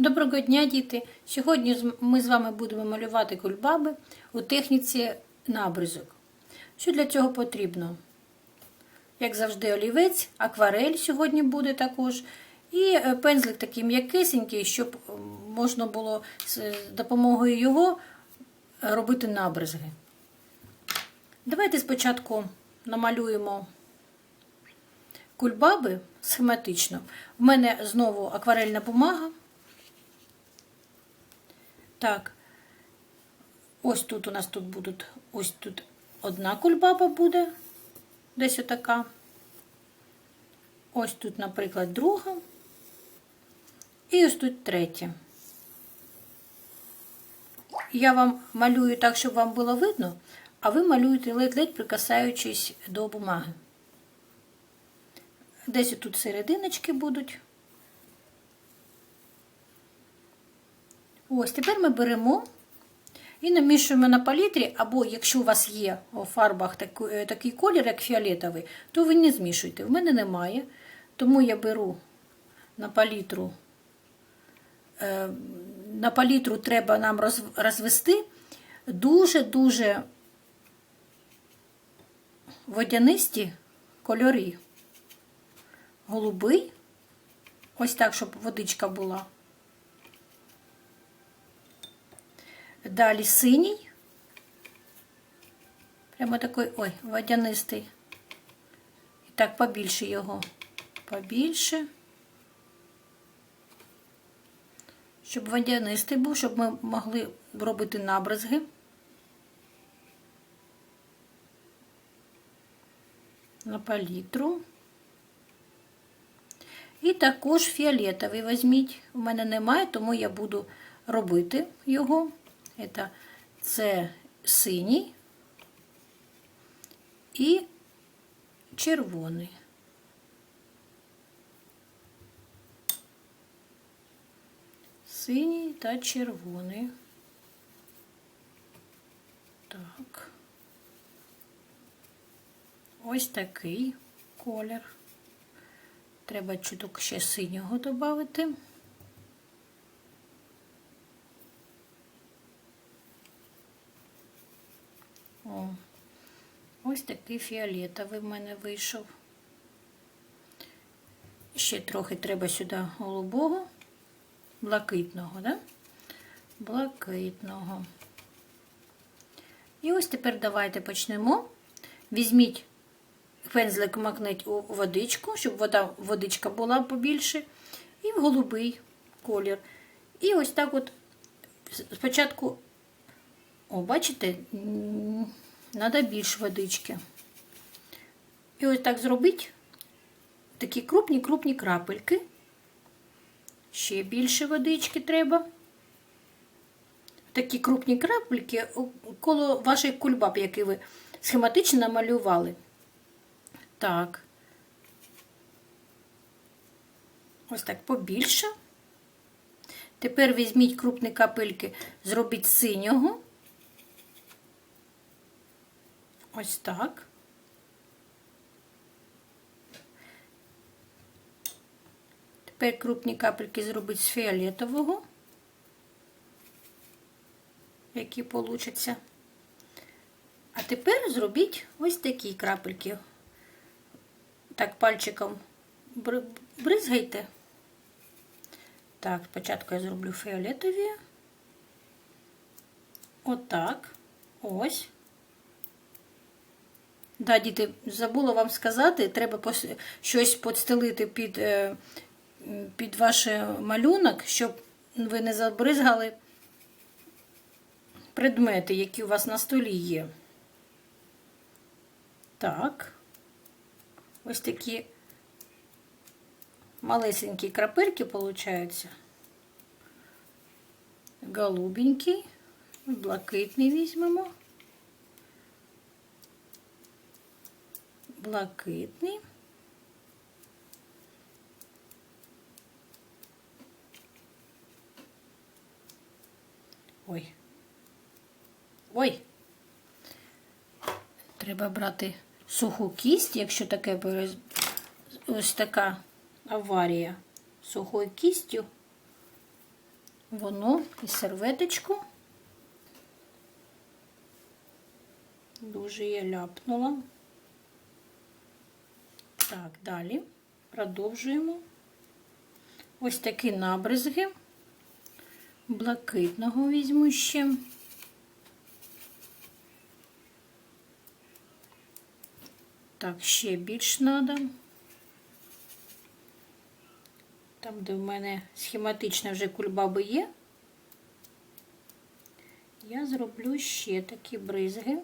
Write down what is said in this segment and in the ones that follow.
Доброго дня, діти! Сьогодні ми з вами будемо малювати кульбаби у техніці набризок. Що для цього потрібно? Як завжди, олівець, акварель сьогодні буде також. І е, пензлик такий м'якисенький, щоб е, можна було з допомогою його е, робити набризги. Давайте спочатку намалюємо кульбаби схематично. У мене знову акварельна бумага. Так, ось тут у нас тут будуть, ось тут одна кульбаба буде, десь отака. Ось тут, наприклад, друга. І ось тут третя. Я вам малюю так, щоб вам було видно, а ви малюєте ледь-ледь прикасаючись до бумаги. Десь тут серединочки будуть. Ось, тепер ми беремо і намішуємо на палітрі, або якщо у вас є у фарбах е, такий колір, як фіолетовий, то ви не змішуйте. В мене немає. Тому я беру на палітру. е, На палітру треба нам роз- розвести дуже-дуже водянисті кольори. Голубий, ось так, щоб водичка була. Далі синій. Прямо такий, ой, водянистий. І так, побільше його. Побільше. Щоб водянистий був, щоб ми могли робити набризги. На палітру. І також фіолетовий візьміть. У мене немає, тому я буду робити його. Это це синій і червоний. Синій та червоний. Так. Ось такий колір. Треба чуток ще синього додати. О, ось такий фіолетовий в мене вийшов. Ще трохи треба сюди голубого, блакитного, да? Блакитного. І ось тепер давайте почнемо. Візьміть пензлик макніть у водичку, щоб вода, водичка була побільше, і в голубий колір. І ось так от спочатку о, бачите, треба більше водички. І ось так зробить такі крупні-крупні крапельки. Ще більше водички треба. Такі крупні крапельки коло ваших кульбаб, які ви схематично намалювали. Так. Ось так побільше. Тепер візьміть крупні капельки, зробіть синього. Ось так. Тепер крупні капельки зробить з фіолетового, які получаться. А тепер зробіть ось такі крапельки. Так, пальчиком бризгайте. Так, спочатку я зроблю фіолетові. Отак. Ось. Да, діти, забула вам сказати, треба щось підстелити під, е, під ваш малюнок, щоб ви не забризгали предмети, які у вас на столі є. Так. Ось такі малесенькі крапельки получаються. Голубенький, блакитний візьмемо. Блакитний. Ой. Ой. Треба брати суху кість, якщо таке ось така аварія сухою кістю воно і серветочку. Дуже я ляпнула. Так, далі продовжуємо. Ось такі набризги. Блакитного візьму ще. Так, ще більш треба. Там, де в мене схематична вже кульбаби є, я зроблю ще такі бризги.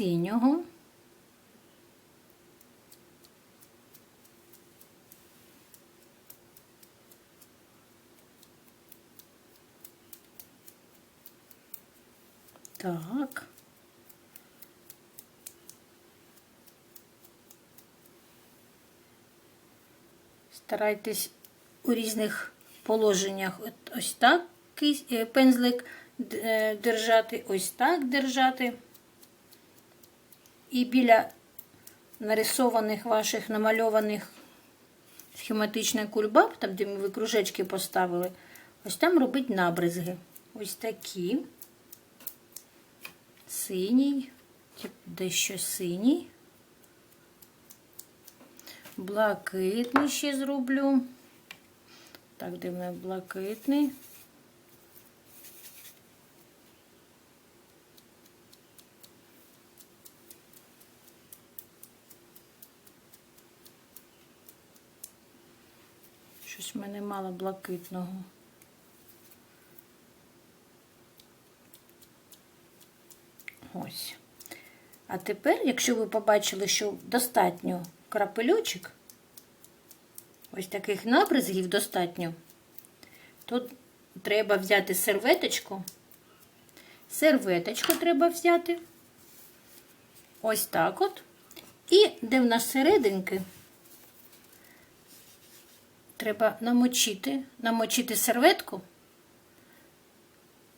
Синього. Так. Старайтесь у різних положеннях ось так е, пензлик е, держати, ось так держати. І біля нарисованих ваших намальованих схематичних кульбаб, там, де ви кружечки поставили, ось там робить набризги. Ось такі синій, дещо синій. Блакитний ще зроблю. Так, мене блакитний. Мене мало блакитного. Ось. А тепер, якщо ви побачили, що достатньо крапельочок, ось таких набризгів достатньо, то треба взяти серветочку. Серветочку треба взяти. Ось так от. І де в нас серединки, треба намочити, намочити серветку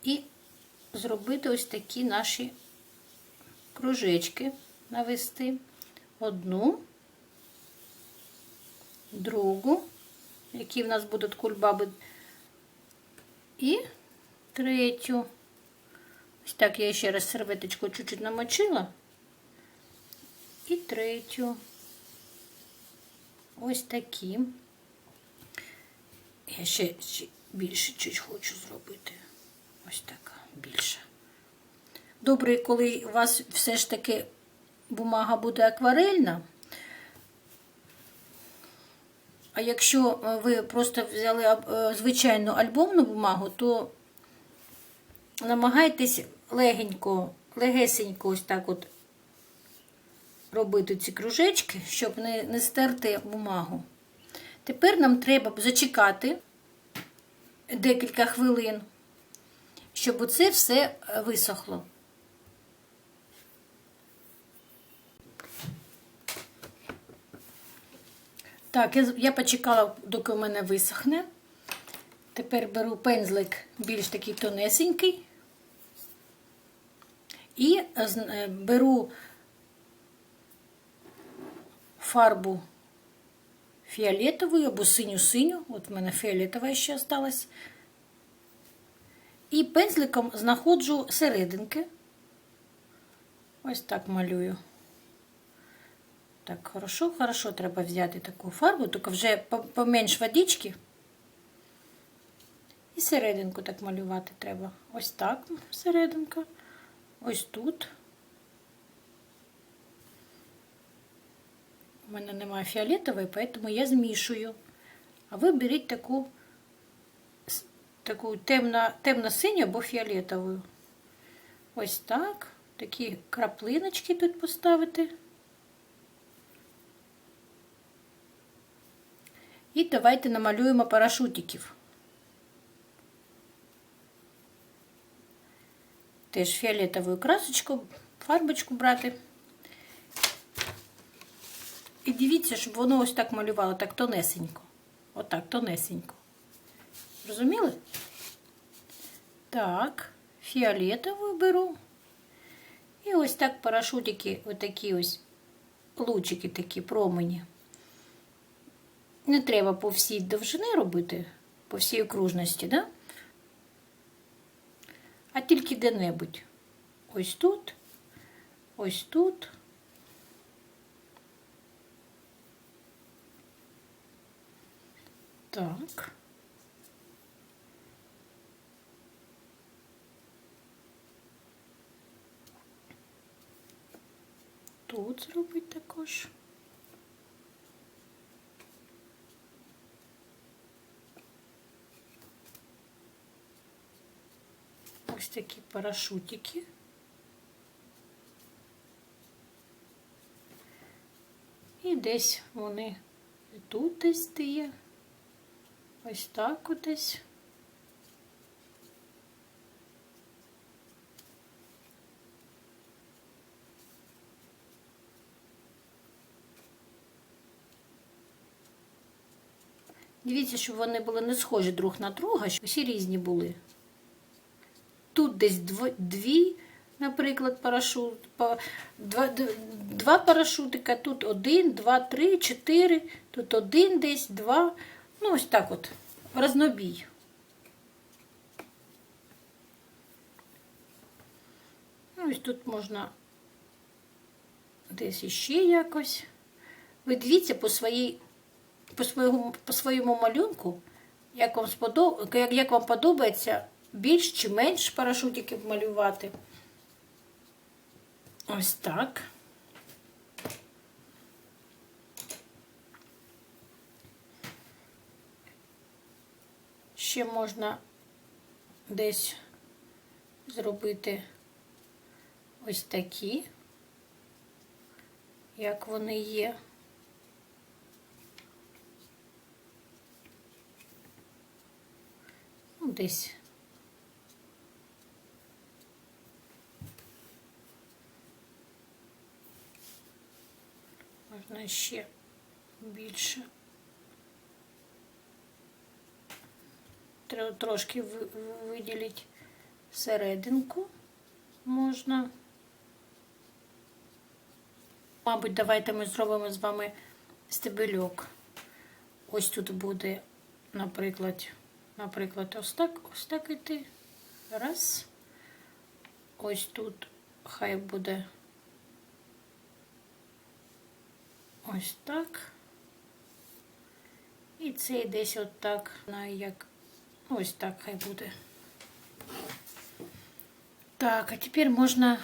і зробити ось такі наші кружечки навести. Одну, другу, які в нас будуть кульбаби, і третю. Ось так я ще раз серветочку чуть-чуть намочила. І третю. Ось такі. Я ще, більше чуть хочу зробити. Ось така більша. Добре, коли у вас все ж таки бумага буде акварельна. А якщо е, ви просто взяли е, звичайну альбомну бумагу, то намагайтесь легенько, легесенько ось так от робити ці кружечки, щоб не, не стерти бумагу. Тепер нам треба зачекати декілька хвилин, щоб оце все е, висохло. Так, я, почекала, доки у мене висохне. Тепер беру пензлик більш такий тонесенький. І е, беру фарбу фіолетову або синю-синю. От в мене фіолетова ще осталась. І пензликом знаходжу серединки. Ось так малюю. Так, хорошо, хорошо треба взяти таку фарбу, тільки вже поменш водички. І серединку так малювати треба. Ось так серединка. Ось тут. У мене немає фіолетової, тому я змішую. А ви беріть таку, таку темно, темно-синю або фіолетову. Ось так. Такі краплиночки тут поставити. І давайте намалюємо парашутиків. Теж фіолетову красочку, фарбочку брати. І дивіться, щоб воно ось так малювало, так тонесенько. Отак, тонесенько. Розуміли? Так, фіолетову беру. І ось так парашутики, отакі ось лучики такі, промені. Не треба по всій довжини робити, по всій окружності, да? а тільки де-небудь. Ось тут, ось тут. Так. Тут зробить також. Ось такі парашутики. І десь вони і тут десь є. Ось так от. Дивіться, щоб вони були не схожі друг на друга, щоб всі різні були. Тут десь дві, наприклад, парашут, па- два, два парашутика, тут один, два, три, чотири, тут один десь, два. Ну, ось так от, рознобій. Ну, ось тут можна десь іще якось. Ви дивіться по своїй по своєму, по своєму малюнку, як вам, сподоб... як, як вам подобається більш чи менш парашутиків малювати. Ось так. Ще можна десь зробити ось такі, як вони є. Ну, десь. Можна ще більше. Треба трошки ви- виділити серединку можна. Мабуть, давайте ми зробимо з вами стебельок. Ось тут буде, наприклад, наприклад, ось так, ось так іти. Раз. Ось тут хай буде ось так. І цей десь отак, як. Ось так хай буде. Так, а тепер можна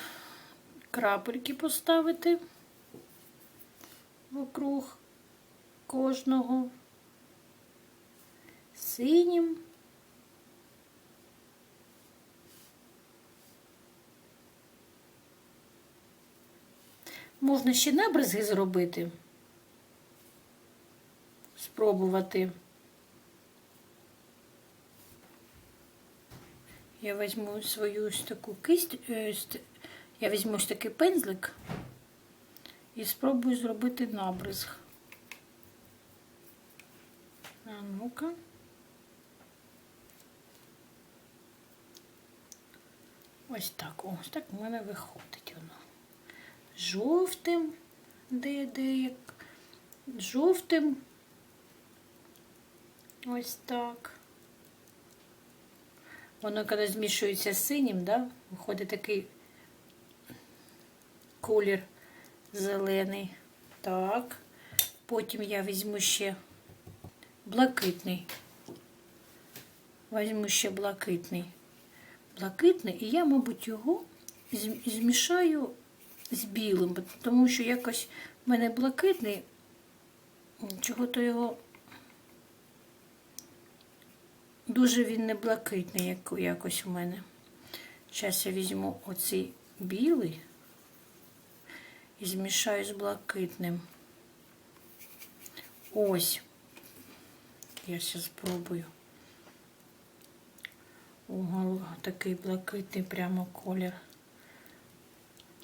крапельки поставити вокруг кожного синім. Можна ще набризги зробити, спробувати. Я візьму свою ось таку кисть, е, я візьму ось такий пензлик і спробую зробити набризг. А ну-ка. Ось так, ось так в мене виходить воно. Жовтим, де, де як, жовтим. Ось так. Воно коли змішується з синім, да, виходить такий колір зелений. Так. Потім я візьму ще блакитний. Візьму ще блакитний. Блакитний, і я, мабуть, його змішаю з білим, тому що якось в мене блакитний, чого-то його дуже він не блакитний, як якось у мене. Зараз я візьму оцей білий і змішаю з блакитним. Ось. Я зараз спробую. Ого, такий блакитний прямо колір.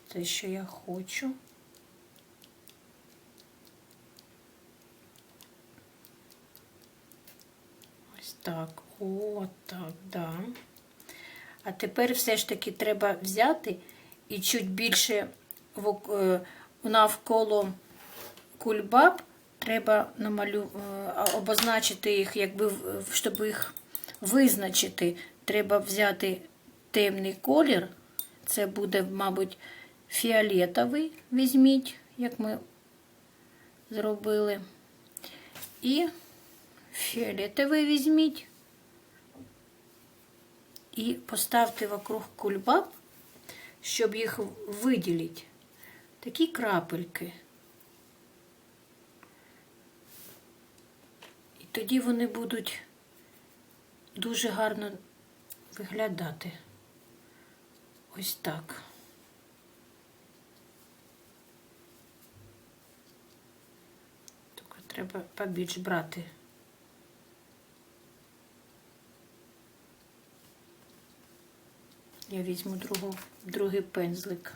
Те, що я хочу. Ось так. О, так, да. А тепер все ж таки треба взяти і чуть більше е, навколо кульбаб треба намалю... е, обозначити їх, якби щоб їх визначити, треба взяти темний колір. Це буде, мабуть, фіолетовий, візьміть, як ми зробили. І фіолетовий візьміть. І поставте вокруг кульбаб, щоб їх виділити. Такі крапельки. І тоді вони будуть дуже гарно виглядати. Ось так. Тільки треба побільш брати. Я візьму другу, другий пензлик.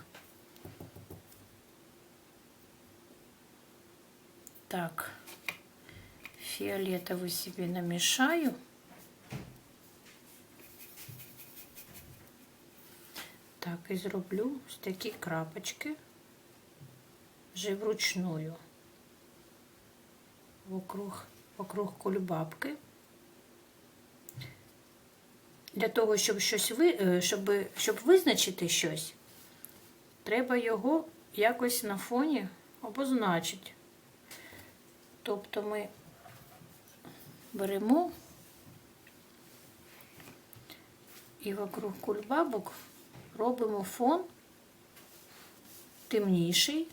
Так, фиолетовый себе намешаю. Так, і зроблю ось такі крапочки вже вручную вокруг, вокруг кульбабки. Для того, щоб щось ви, е, щоб, щоб визначити щось, треба його якось на фоні обозначити. Тобто ми беремо і вокруг кульбабок робимо фон темніший,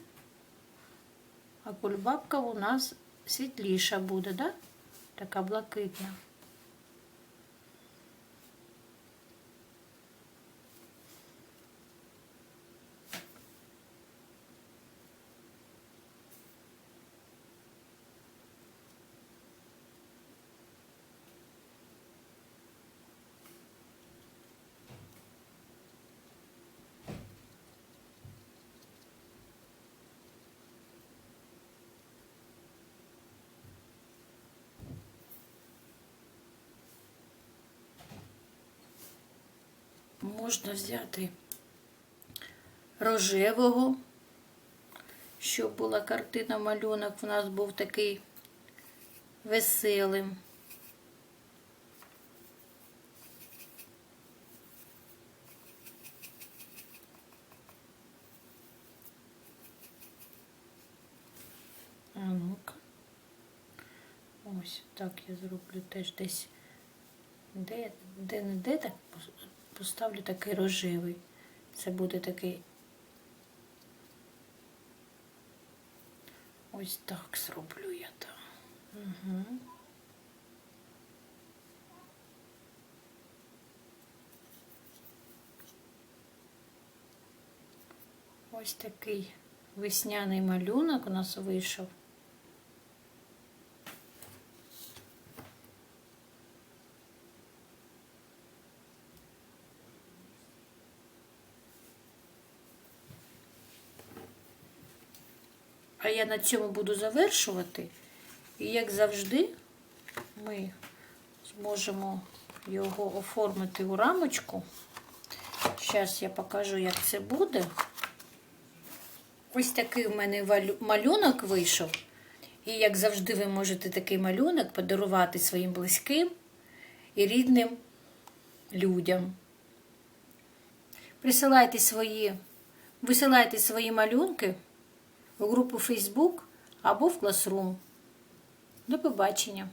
а кульбабка у нас світліша буде, да? така блакитна. Можна взяти рожевого, щоб була картина малюнок, у нас був такий веселим. Ось так я зроблю теж десь де, де не де так поставлю такий рожевий. Це буде такий. Ось так зроблю я там. Угу. Ось такий весняний малюнок у нас вийшов. Я на цьому буду завершувати. І як завжди, ми зможемо його оформити у рамочку. Зараз я покажу, як це буде. Ось такий в мене малюнок вийшов. І як завжди, ви можете такий малюнок подарувати своїм близьким і рідним людям. Присилайте свої, висилайте свої малюнки у групу Facebook або в Classroom. До побачення!